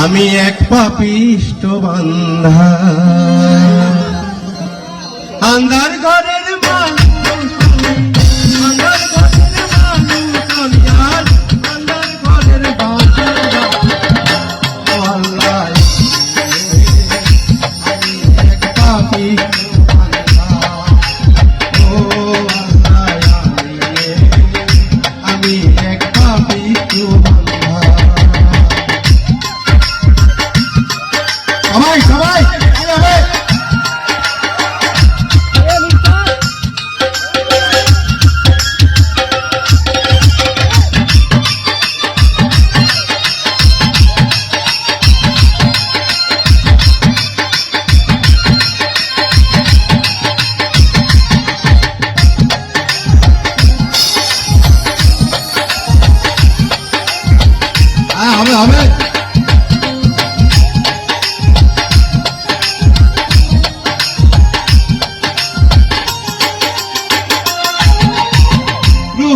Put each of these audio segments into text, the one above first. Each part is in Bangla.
আমি এক পাপিষ্ট বান্ধা আন্ধার ঘরের মান সবাই সবাই।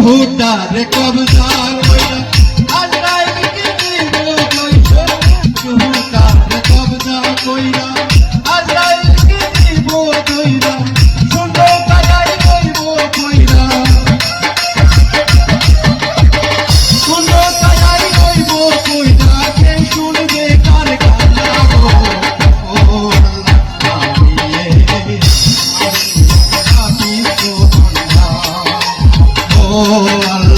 હું તારે કબજા al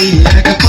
లేకపోతే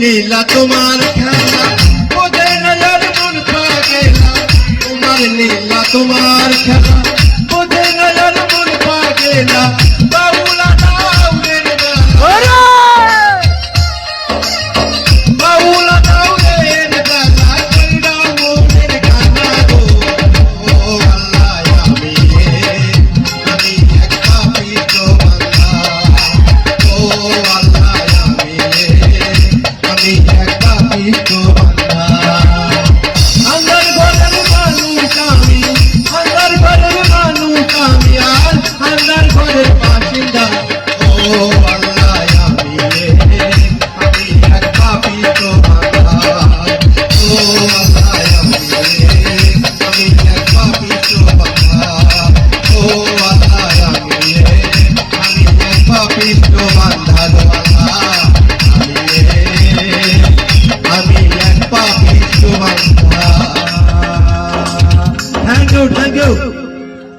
লীলা তোমার খেলা ওদের নজর মন পা গেলা তোমার লীলা তোমার খেলা বাংলার ঘরে বাসিন্দা।